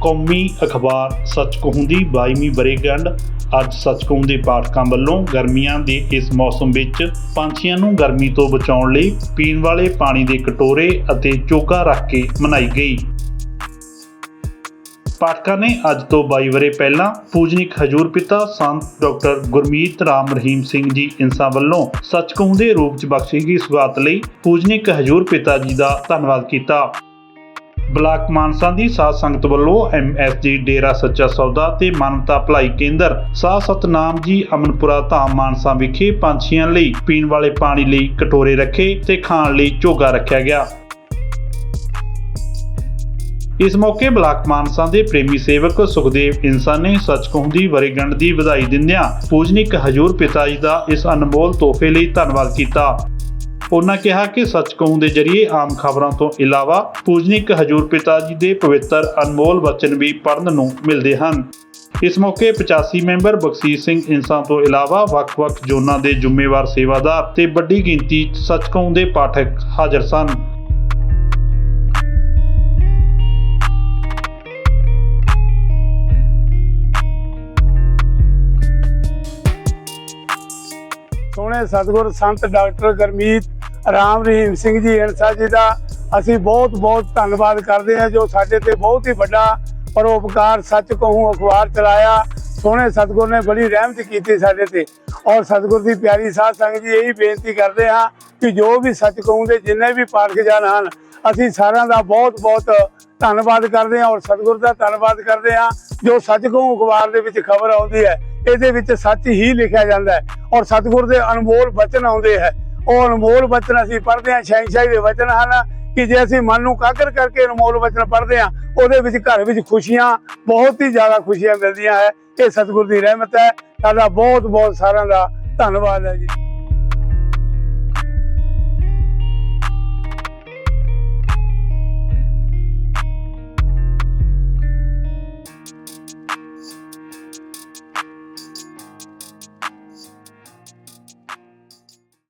ਕੌਮੀ ਅਖਬਾਰ ਸੱਚ ਦੀ 22ਵੀਂ ਵਰ੍ਹੇਗੰਢ। ਅੱਜ ਸੱਚ ਦੇ ਪਾਠਕਾਂ ਵੱਲੋਂ ਗਰਮੀਆਂ ਦੇ ਇਸ ਮੌਸਮ ਵਿੱਚ ਪੰਛੀਆਂ ਨੂੰ ਗਰਮੀ ਤੋਂ ਬਚਾਉਣ ਲਈ ਪੀਣ ਵਾਲੇ ਪਾਣੀ ਦੇ ਕਟੋਰੇ ਅਤੇ ਚੋਗਾ ਰੱਖ ਕੇ ਮਨਾਈ ਗਈ। ਪਾਠਕਾਂ ਨੇ ਅੱਜ ਤੋਂ 22 ਵਰ੍ਹੇ ਪਹਿਲਾਂ ਪੂਜਨਿਕ ਹਜੂਰ ਪਿਤਾ ਸੰਤ ਡਾਕਟਰ ਗੁਰਮੀਤ ਰਾਮ ਰਹੀਮ ਸਿੰਘ ਜੀ ਇੰਸਾ ਵੱਲੋਂ ਸੱਚ ਕਹੂੰ ਰੂਪ ਚ ਬਖਸ਼ੀ ਗਈ ਸੁਗਾਤ ਲਈ ਪੂਜਨਿਕ ਹਜੂਰ ਪਿਤਾ ਜੀ ਦਾ ਧੰਨਵਾਦ ਕੀਤਾ। ਬਲਾਕ ਮਾਨਸਾ ਦੀ ਸਾਧ ਸੰਗਤ ਵੱਲੋਂ ਐਮਐਸਜੀ ਡੇਰਾ ਸੱਚਾ ਸੌਦਾ ਤੇ ਮਾਨਵਤਾ ਭਲਾਈ ਕੇਂਦਰ ਸਾਧ ਸਤਨਾਮ ਜੀ ਅਮਨਪੁਰਾ ਧਾਮ ਮਾਨਸਾ ਵਿਖੇ ਪੰਛੀਆਂ ਲਈ ਪੀਣ ਵਾਲੇ ਪਾਣੀ ਲਈ ਕਟੋਰੇ ਰੱਖੇ ਤੇ ਖਾਣ ਲਈ ਝੋਗਾ ਰੱਖਿਆ ਗਿਆ। ਇਸ ਮੌਕੇ ਬਲਾਕ ਮਾਨਸਾ ਦੇ ਪ੍ਰੇਮੀ ਸੇਵਕ ਸੁਖਦੇਵ ਇਨਸਾਨ ਨੇ ਸੱਚ ਕਹੁੰਦੀ ਵਰੇਗੰਢ ਦੀ ਵਧਾਈ ਦਿੰਦਿਆਂ ਪੂਜਨਿਕ ਹਜੂਰ ਪਿਤਾ ਜੀ ਦਾ ਇਸ ਅਨਮੋਲ ਤੋਹਫੇ ਲਈ ਧੰਨਵਾਦ ਕੀਤਾ। ਉਹਨਾਂ ਕਿਹਾ ਕਿ ਸੱਚ ਕਹੂੰ ਦੇ ਜਰੀਏ ਆਮ ਖਬਰਾਂ ਤੋਂ ਇਲਾਵਾ ਪੂਜਨਿਕ ਹਜੂਰ ਪਿਤਾ ਜੀ ਦੇ ਪਵਿੱਤਰ ਅਨਮੋਲ ਵਚਨ ਵੀ ਪੜ੍ਹਨ ਨੂੰ ਮਿਲਦੇ ਹਨ। ਇਸ ਮੌਕੇ 85 ਮੈਂਬਰ ਬਖਸ਼ੀਸ਼ ਸਿੰਘ ਇਨਸਾਨ ਤੋਂ ਇਲਾਵਾ ਵੱਖ-ਵੱਖ ਜ਼ੋਨਾਂ ਦੇ ਜ਼ਿੰਮੇਵਾਰ ਸੇਵਾਦਾਰ ਤੇ ਵੱਡੀ ਗਿਣਤੀ 'ਚ ਦੇ ਪਾਠਕ ਹਾਜ਼ਰ ਸਨ। ਸੋਹਣੇ ਸਤਿਗੁਰ ਸੰਤ ਡਾਕਟਰ ਗਰਮੀਤ ਰਾਮ ਰਹੀਮ ਸਿੰਘ ਜੀ ਅਨਸਾ ਜੀ ਦਾ ਅਸੀਂ ਬਹੁਤ ਬਹੁਤ ਧੰਨਵਾਦ ਕਰਦੇ ਹਾਂ ਜੋ ਸਾਡੇ ਤੇ ਬਹੁਤ ਹੀ ਵੱਡਾ ਪਰਉਪਕਾਰ ਸੱਚ ਕਹੂੰ ਅਖਬਾਰ ਚਲਾਇਆ, ਸੋਹਣੇ ਸਤਿਗੁਰ ਨੇ ਬੜੀ ਰਹਿਮਤ ਕੀਤੀ ਸਾਡੇ ਤੇ। ਔਰ ਸਤਿਗੁਰ ਦੀ ਪਿਆਰੀ ਸਾਧ ਸੰਗਤ ਜੀ, ਇਹੀ ਬੇਨਤੀ ਕਰਦੇ ਹਾਂ ਕਿ ਜੋ ਵੀ ਸੱਚ ਕਹੂੰ ਦੇ, ਜਿੰਨੇ ਵੀ ਪਾਠਕ ਹਨ, ਅਸੀਂ ਸਾਰਿਆਂ ਦਾ ਬਹੁਤ ਬਹੁਤ ਧੰਨਵਾਦ ਕਰਦੇ ਹਾਂ ਔਰ ਸਤਿਗੁਰ ਦਾ ਧੰਨਵਾਦ ਕਰਦੇ ਹਾਂ ਜੋ ਸੱਚ ਕਹੂੰ ਅਖਬਾਰ ਦੇ ਵਿੱਚ ਖਬਰ ਆਉਂਦੀ ਹੈ। ਇਹਦੇ ਵਿੱਚ ਸੱਚ ਹੀ ਲਿਖਿਆ ਜਾਂਦਾ ਹੈ ਔਰ ਸਤਿਗੁਰ ਦੇ ਅਨਮੋਲ ਬਚਨ ਆਉਂਦੇ ਹੈ। ਉਹ ਅਨਮੋਲ ਬਚਨ ਅਸੀਂ ਪੜ੍ਹਦੇ ਹਾਂ, ਸ਼ਹਿਨਸ਼ਾਹੀ ਦੇ ਵਚਨ ਹਨ ਕਿ ਜੇ ਅਸੀਂ ਮਨ ਨੂੰ ਕਾਗਰ ਕਰਕੇ ਅਨਮੋਲ ਬਚਨ ਪੜ੍ਹਦੇ ਹਾਂ, ਉਹਦੇ ਵਿੱਚ ਘਰ ਵਿੱਚ ਖੁਸ਼ੀਆਂ ਬਹੁਤ ਹੀ ਜ਼ਿਆਦਾ ਖੁਸ਼ੀਆਂ ਮਿਲਦੀਆਂ ਹੈ। ਇਹ ਸਤਿਗੁਰ ਦੀ ਰਹਿਮਤ ਹੈ। ਸਾਡਾ ਬਹੁਤ ਬਹੁਤ ਸਾਰਿਆਂ ਦਾ ਧੰਨਵਾਦ ਹੈ ਜੀ।